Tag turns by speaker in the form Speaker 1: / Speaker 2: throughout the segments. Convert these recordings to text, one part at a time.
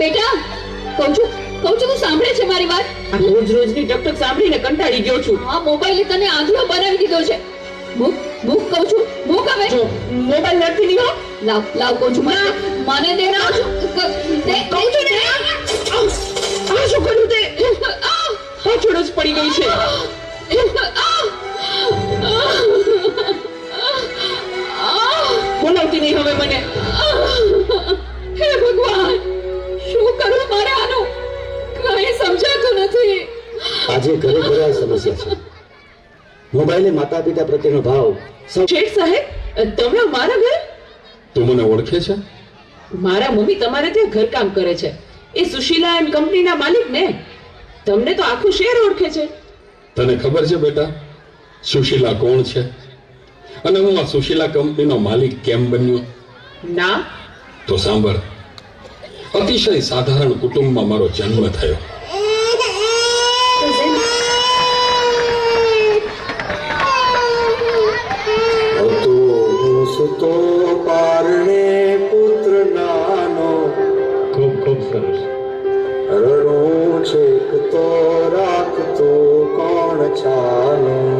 Speaker 1: બેટા કહું છું કહું છું તું સાંભળે છે મારી વાત?
Speaker 2: આ રોજ રોજની ટકટક સાંભળીને કંટાળી ગયો છું.
Speaker 1: આ મોબાઈલે તને આંધળો બનાવી દીધો છે. મૂક મૂક કહું છું મૂક હવે?
Speaker 2: જો મોબાઈલ નથી લીધો
Speaker 1: લાવ લાવ કહું છું મને મને દે ના છું કહું છું ને?
Speaker 2: આ શું કર્યું તે? પાછળ જ પડી ગઈ છે. બોલાવતી
Speaker 3: મોબાઈલે માતા પિતા પ્રત્યેનો ભાવ
Speaker 2: શેઠ સાહેબ તમે મારા ઘર?
Speaker 4: તું મને ઓળખે છે?
Speaker 2: મારા મમ્મી તમારે ત્યાં ઘરકામ કરે છે. એ સુશીલા એન્ડ કંપનીના માલિક ને? તમને તો આખું શહેર ઓળખે છે.
Speaker 4: તને ખબર છે બેટા સુશીલા કોણ છે? અને હું આ સુશીલા કંપનીનો માલિક કેમ બન્યો?
Speaker 2: ના.
Speaker 4: તો સાંભળ. અતિશય સાધારણ કુટુંબમાં મારો જન્મ થયો.
Speaker 3: રડું છેક તો રાખતો કોણ છાનો?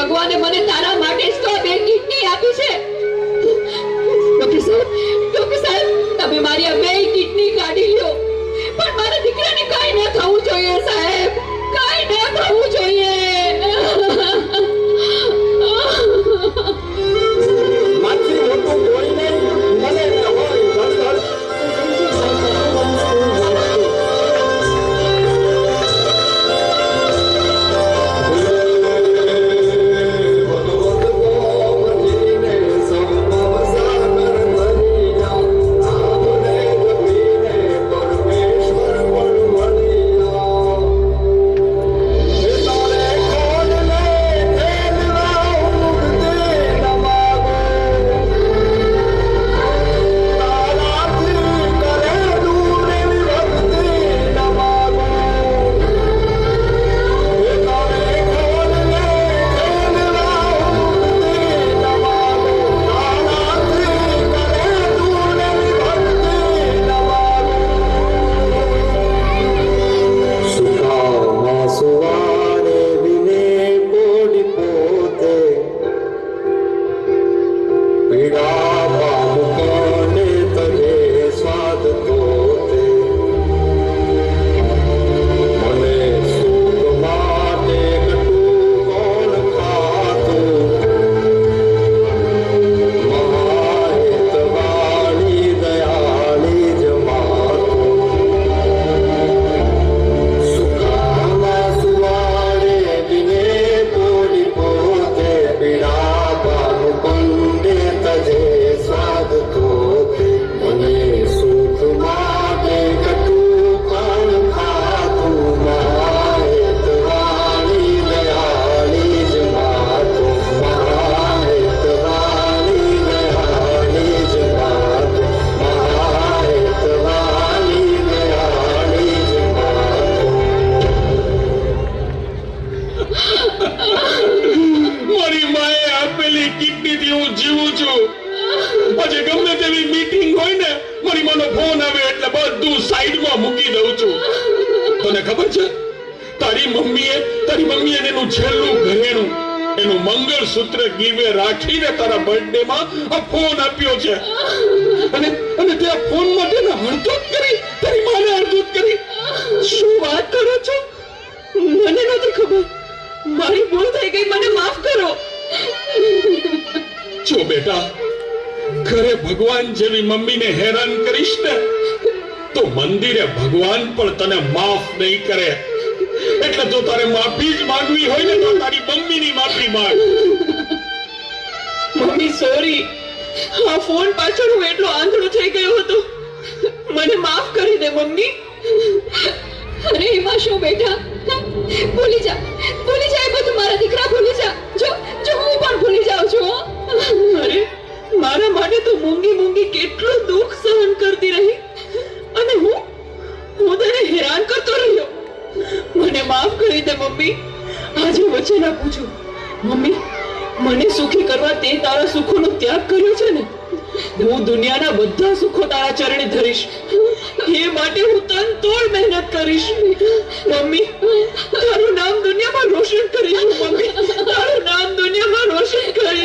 Speaker 1: ભગવાને મને તારા
Speaker 3: We are.
Speaker 4: તને ખબર છે? તારી મમ્મીએ તારી મમ્મીએ એનું છેલ્લું ઘરેણું, એનું મંગળસૂત્ર ગીવે રાખીને તારા બર્થડે માં આ ફોન આપ્યો છે. અને અને તે ફોન માટે ને હડધૂત કરી, તારી માને હડધૂત કરી.
Speaker 2: શું વાત કરો છો? મને નથી ખબર. મારી ભૂલ થઈ ગઈ, મને માફ કરો.
Speaker 4: જો બેટા, ઘરે ભગવાન જેવી મમ્મીને હેરાન કરીશ ને તો મંદિરે ભગવાન પણ તને માફ નહીં કરે. એટલે જો તારે માફી જ માંગવી હોય ને, તો તારી મમ્મીની માફી માંગ.
Speaker 2: મમ્મી સોરી આ ફોન પાછળ હું એટલો આંધળો થઈ ગયો હતો. મને માફ કરી દે, મમ્મી.
Speaker 1: અરે, એમાં શું બેટા? ભૂલી જા. ભૂલી જા એ બધું. મારા દીકરા ભૂલી જા. જો જો, હું પણ ભૂલી જાઉં છું
Speaker 2: અરે, મારા માટે તો મૂંગી મૂંગી કેટલું દુઃખ સહન કરતી રહી. હેરાન કરતો રહ્યો. મને માફ કરી દે, મમ્મી. આજે વચ્ચે ના પૂછું મમ્મી, મને સુખી કરવા તે તારા સુખોનો ત્યાગ કર્યો છે ને, હું દુનિયાના બધા સુખો તારા ચરણે ધરીશ. એ માટે હું તન તોડ મહેનત કરીશ. મમ્મી, તારું નામ દુનિયામાં રોશન કરીશ, મમ્મી. તારું નામ દુનિયામાં રોશન કરીશ.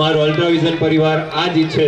Speaker 5: અમારો અલ્ટ્રાવિઝન પરિવાર આ જ ઈચ્છે